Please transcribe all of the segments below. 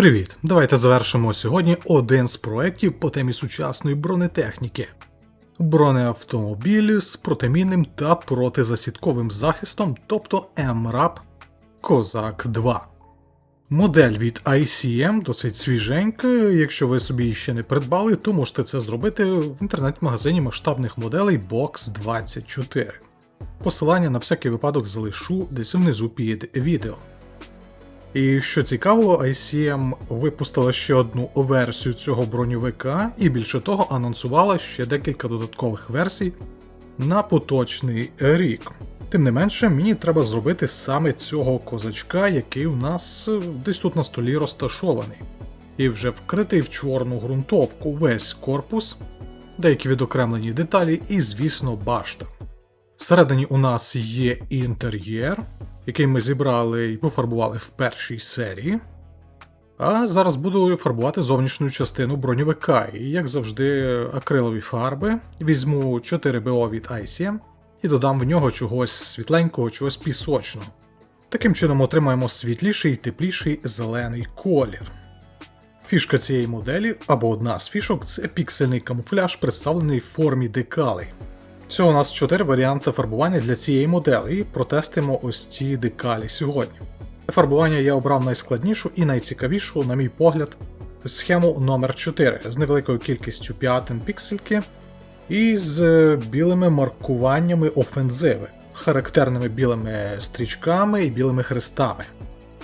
Привіт! Давайте завершимо сьогодні один з проєктів по темі сучасної бронетехніки. Бронеавтомобілі з протимінним та протизасідковим захистом, тобто МРАП Козак 2. Модель від ICM досить свіженька. Якщо ви собі її ще не придбали, то можете це зробити в інтернет-магазині масштабних моделей Box 24. Посилання на всякий випадок залишу десь внизу під відео. І що цікаво, ICM випустила ще одну версію цього броньовика, і більше того, анонсувала ще декілька додаткових версій на поточний рік. Тим не менше, мені треба зробити саме цього козачка, який у нас е, десь тут на столі розташований. І вже вкритий в чорну ґрунтовку весь корпус, деякі відокремлені деталі і, звісно, башта. Всередині у нас є інтер'єр, який ми зібрали і пофарбували в першій серії. А зараз буду фарбувати зовнішню частину броньовика. І, як завжди, акрилові фарби. Візьму 4БО від ICM і додам в нього чогось світленького, чогось пісочного. Таким чином отримаємо світліший і тепліший зелений колір. Фішка цієї моделі, або одна з фішок, це піксельний камуфляж, представлений в формі декалей. Всього у нас 4 варіанти фарбування для цієї моделі, і протестимо ось ці декалі сьогодні. Для фарбування я обрав найскладнішу і найцікавішу, на мій погляд, схему номер 4 з невеликою кількістю п'ятин піксельки і з білими маркуваннями офензиви, характерними білими стрічками і білими хрестами.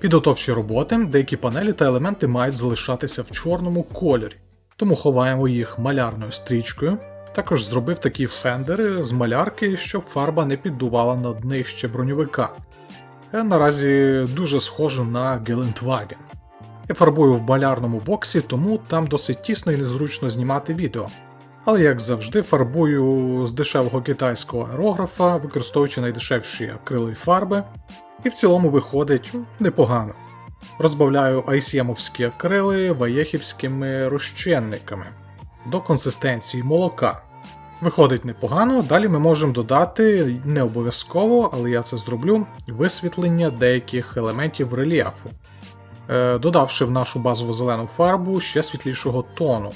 Підготовчі роботи, деякі панелі та елементи мають залишатися в чорному кольорі, тому ховаємо їх малярною стрічкою. Також зробив такі фендери з малярки, щоб фарба не піддувала на днище броньовика. Е, Наразі дуже схоже на Gelentwagen. Я фарбую в малярному боксі, тому там досить тісно і незручно знімати відео. Але як завжди, фарбую з дешевого китайського аерографа, використовуючи найдешевші акрилові фарби, і в цілому виходить непогано. Розбавляю ICM-овські акрили ваєхівськими розчинниками до консистенції молока. Виходить непогано, далі ми можемо додати не обов'язково, але я це зроблю, висвітлення деяких елементів рельєфу, е, додавши в нашу базову зелену фарбу ще світлішого тону.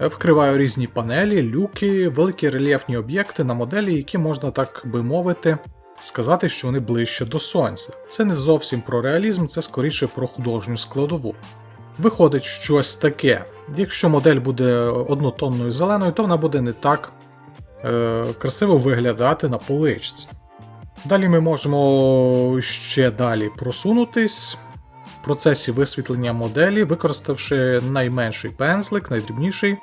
Е, Вкриваю різні панелі, люки, великі рельєфні об'єкти на моделі, які можна так би мовити, сказати, що вони ближче до сонця. Це не зовсім про реалізм, це скоріше про художню складову. Виходить щось таке. Якщо модель буде однотонною зеленою, то вона буде не так е, красиво виглядати на поличці. Далі ми можемо ще далі просунутись в процесі висвітлення моделі, використавши найменший пензлик, найдрібніший,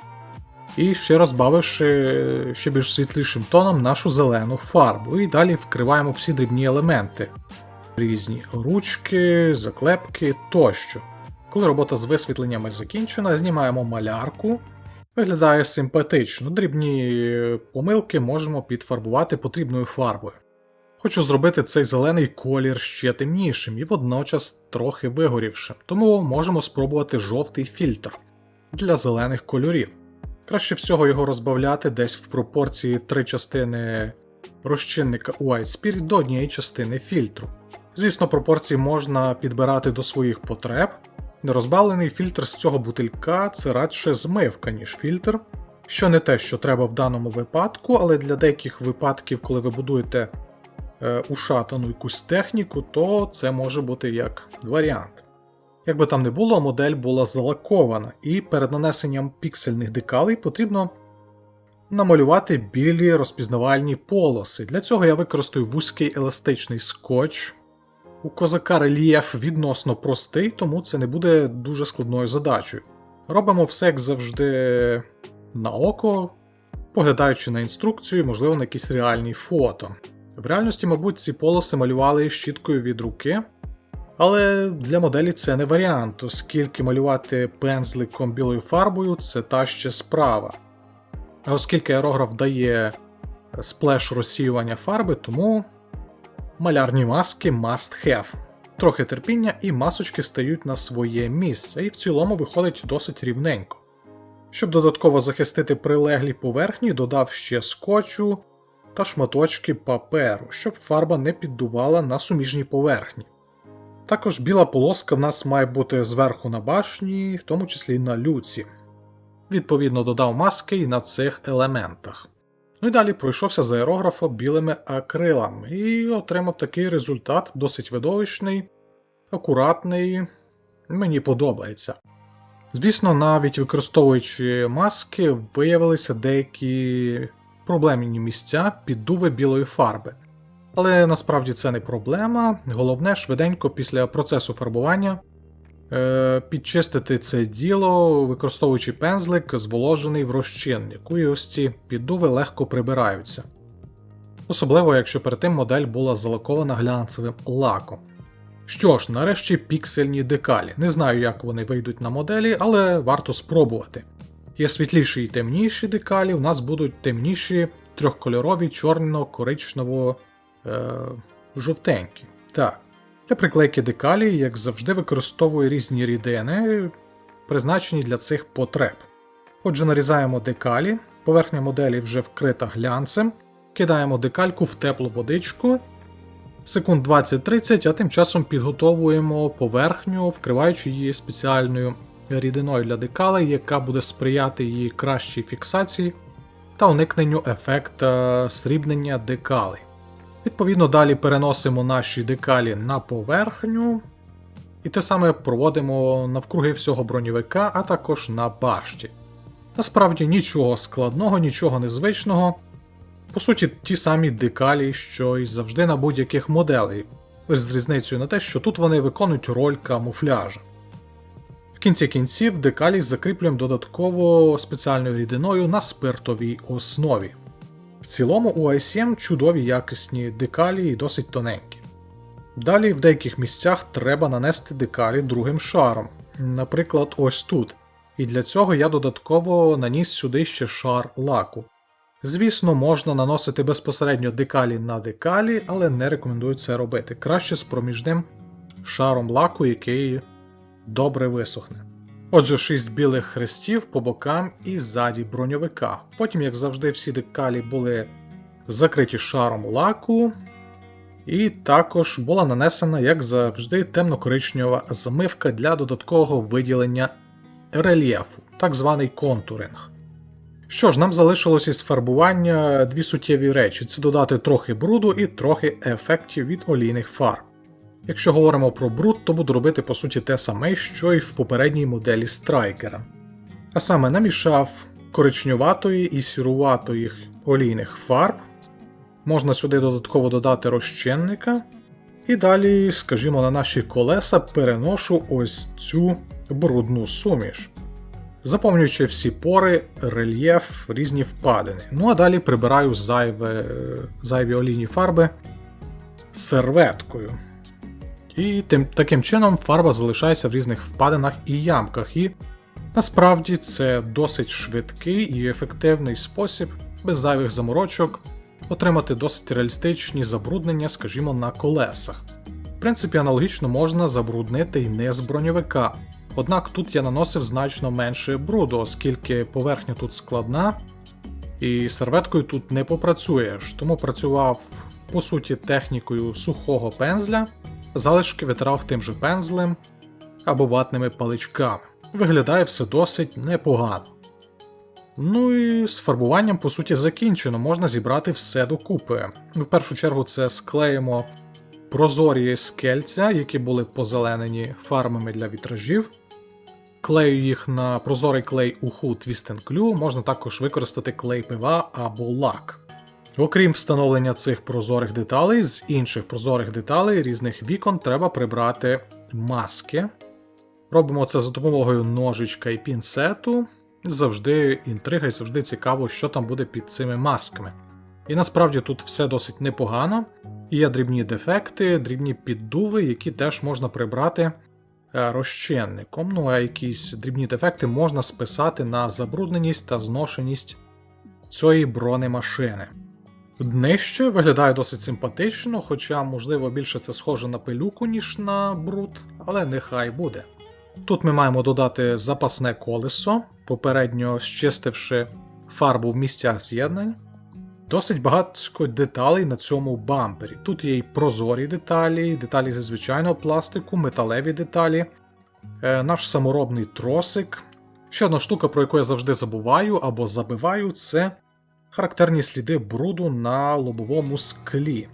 і ще розбавивши ще більш світлішим тоном нашу зелену фарбу. І далі вкриваємо всі дрібні елементи. Різні ручки, заклепки тощо. Коли робота з висвітленнями закінчена, знімаємо малярку. Виглядає симпатично, дрібні помилки можемо підфарбувати потрібною фарбою. Хочу зробити цей зелений колір ще темнішим і водночас трохи вигорівшим, тому можемо спробувати жовтий фільтр для зелених кольорів. Краще всього його розбавляти десь в пропорції три частини розчинника White Spirit до однієї частини фільтру. Звісно, пропорції можна підбирати до своїх потреб. Нерозбавлений фільтр з цього бутилька це радше змивка, ніж фільтр, що не те, що треба в даному випадку, але для деяких випадків, коли ви будуєте е, ушатану якусь техніку, то це може бути як варіант. Як би там не було, модель була залакована, і перед нанесенням піксельних декалей потрібно намалювати білі розпізнавальні полоси. Для цього я використаю вузький еластичний скотч. У козака рельєф відносно простий, тому це не буде дуже складною задачею. Робимо все, як завжди, на око, поглядаючи на інструкцію, можливо, на якісь реальні фото. В реальності, мабуть, ці полоси малювали щіткою від руки, але для моделі це не варіант, оскільки малювати пензликом білою фарбою це та ще справа. А оскільки аерограф дає сплеш розсіювання фарби, тому малярні маски must have. Трохи терпіння і масочки стають на своє місце, і в цілому виходить досить рівненько. Щоб додатково захистити прилеглі поверхні, додав ще скотчу та шматочки паперу, щоб фарба не піддувала на суміжні поверхні. Також біла полоска в нас має бути зверху на башні, в тому числі на люці. Відповідно, додав маски і на цих елементах. Ну і далі пройшовся з аерографа білими акрилами і отримав такий результат, досить видовищний, акуратний, мені подобається. Звісно, навіть використовуючи маски, виявилися деякі проблемні місця піддуви білої фарби. Але насправді це не проблема. Головне, швиденько після процесу фарбування підчистити це діло, використовуючи пензлик, зволожений в розчиннику, і ось ці піддуви легко прибираються. Особливо, якщо перед тим модель була залакована глянцевим лаком. Що ж, нарешті піксельні декалі. Не знаю, як вони вийдуть на моделі, але варто спробувати. Є світліші і темніші декалі, у нас будуть темніші трьохкольорові чорно-коричнево е, жовтенькі. Так. Для приклейки декалі, як завжди, використовую різні рідини, призначені для цих потреб. Отже, нарізаємо декалі, поверхня моделі вже вкрита глянцем, кидаємо декальку в теплу водичку, секунд 20-30, а тим часом підготовуємо поверхню, вкриваючи її спеціальною рідиною для декалей, яка буде сприяти її кращій фіксації та уникненню ефекта срібнення декалей. Відповідно, далі переносимо наші декалі на поверхню, і те саме проводимо навкруги всього броньовика, а також на башті. Насправді нічого складного, нічого незвичного. По суті, ті самі декалі, що й завжди на будь-яких моделей, з різницею на те, що тут вони виконують роль камуфляжа. В кінці кінців декалі закріплюємо додатково спеціальною рідиною на спиртовій основі. В цілому у ICM чудові якісні декалі і досить тоненькі. Далі в деяких місцях треба нанести декалі другим шаром, наприклад, ось тут. І для цього я додатково наніс сюди ще шар лаку. Звісно, можна наносити безпосередньо декалі на декалі, але не рекомендую це робити. Краще з проміжним шаром лаку, який добре висохне. Отже, 6 білих хрестів по бокам і ззаді броньовика. Потім, як завжди, всі декалі були закриті шаром лаку, і також була нанесена, як завжди, темно-коричнева замивка для додаткового виділення рельєфу, так званий контуринг. Що ж, нам залишилось із фарбування дві суттєві речі: це додати трохи бруду і трохи ефектів від олійних фарб. Якщо говоримо про бруд, то буду робити по суті те саме, що й в попередній моделі страйкера. А саме намішав коричнюватої і сіруватої олійних фарб, можна сюди додатково додати розчинника. І далі, скажімо, на наші колеса переношу ось цю брудну суміш, заповнюючи всі пори, рельєф, різні впадини. Ну а далі прибираю зайве, зайві олійні фарби серветкою. І тим, таким чином фарба залишається в різних впадинах і ямках. І насправді це досить швидкий і ефективний спосіб, без зайвих заморочок, отримати досить реалістичні забруднення, скажімо, на колесах. В принципі, аналогічно можна забруднити і не з броньовика. Однак тут я наносив значно менше бруду, оскільки поверхня тут складна, і серветкою тут не попрацюєш, тому працював по суті технікою сухого пензля залишки витирав тим же пензлем або ватними паличками. Виглядає все досить непогано. Ну і з фарбуванням, по суті, закінчено, можна зібрати все докупи. В першу чергу це склеїмо прозорі скельця, які були позеленені фарбами для вітражів. Клею їх на прозорий клей уху Twist Glue, можна також використати клей пива або лак. Окрім встановлення цих прозорих деталей, з інших прозорих деталей різних вікон треба прибрати маски. Робимо це за допомогою ножичка і пінцету. Завжди інтрига і завжди цікаво, що там буде під цими масками. І насправді тут все досить непогано. Є дрібні дефекти, дрібні піддуви, які теж можна прибрати е, розчинником. Ну а якісь дрібні дефекти можна списати на забрудненість та зношеність цієї бронемашини. Днище виглядає досить симпатично, хоча, можливо, більше це схоже на пилюку, ніж на бруд, але нехай буде. Тут ми маємо додати запасне колесо, попередньо щистивши фарбу в місцях з'єднань. Досить багато деталей на цьому бампері. Тут є і прозорі деталі, деталі зі звичайного пластику, металеві деталі, е, наш саморобний тросик. Ще одна штука, про яку я завжди забуваю або забиваю, це характерні сліди бруду на лобовому склі.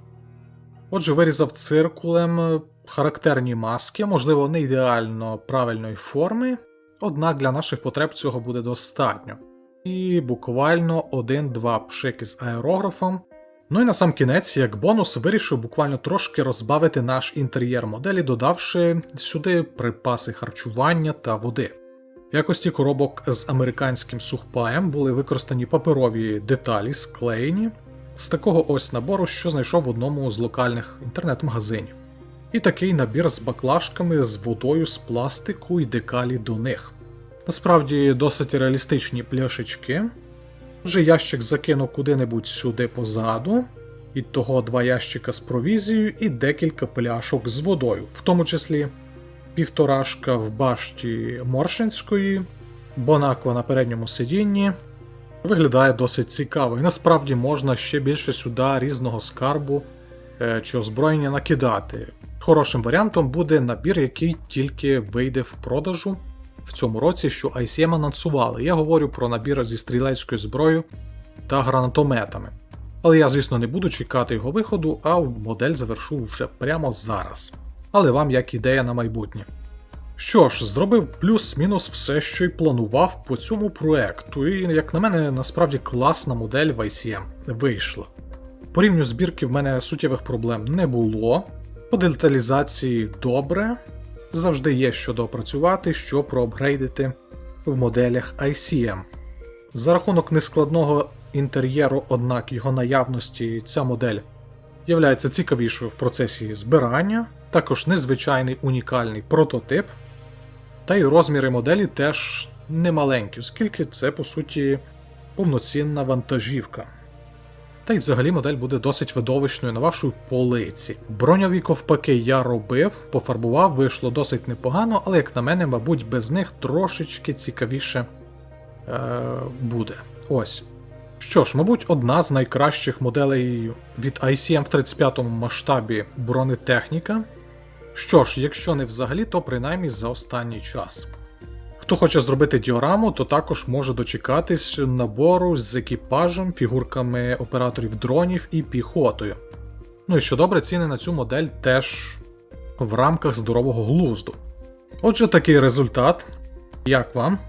Отже, вирізав циркулем е, характерні маски, можливо, не ідеально правильної форми, однак для наших потреб цього буде достатньо. І буквально один-два пшики з аерографом. Ну і на сам кінець, як бонус, вирішив буквально трошки розбавити наш інтер'єр моделі, додавши сюди припаси харчування та води. В якості коробок з американським сухпаєм були використані паперові деталі, склеєні з такого ось набору, що знайшов в одному з локальних інтернет-магазинів. І такий набір з баклажками з водою з пластику і декалі до них. Насправді досить реалістичні пляшечки. Вже ящик закинув куди-небудь сюди позаду, і того два ящика з провізією і декілька пляшок з водою, в тому числі півторашка в башті Моршинської, Бонаква на передньому сидінні. Виглядає досить цікаво, і насправді можна ще більше сюди різного скарбу е, чи озброєння накидати. Хорошим варіантом буде набір, який тільки вийде в продажу в цьому році, що ICM анонсували. Я говорю про набір зі стрілецькою зброєю та гранатометами. Але я, звісно, не буду чекати його виходу, а модель завершу вже прямо зараз. Але вам як ідея на майбутнє. Що ж, зробив плюс-мінус все, що й планував по цьому проекту, і, як на мене, насправді класна модель в ICM вийшла. По рівню збірки в мене суттєвих проблем не було. По деталізації добре, завжди є що допрацювати, що проапгрейдити в моделях ICM. За рахунок нескладного інтер'єру, однак його наявності, ця модель являється цікавішою в процесі збирання, також незвичайний унікальний прототип. Та й розміри моделі теж немаленькі, оскільки це, по суті, повноцінна вантажівка. Та й взагалі модель буде досить видовищною на вашій полиці. Броньові ковпаки я робив, пофарбував, вийшло досить непогано, але, як на мене, мабуть, без них трошечки цікавіше е, буде. Ось. Що ж, мабуть, одна з найкращих моделей від ICM в 35 му масштабі бронетехніка. Що ж, якщо не взагалі, то принаймні за останній час. Хто хоче зробити діораму, то також може дочекатись набору з екіпажем, фігурками операторів дронів і піхотою. Ну і що добре, ціни на цю модель теж в рамках здорового глузду. Отже, такий результат. Як вам?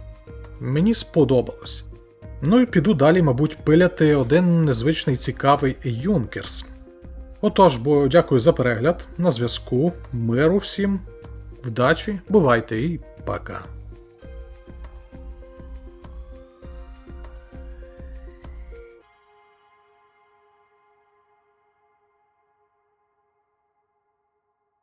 Мені сподобалось. Ну і піду далі, мабуть, пиляти один незвичний цікавий Юнкерс. Отож, бо дякую за перегляд, на зв'язку, миру всім, вдачі, бувайте і пока.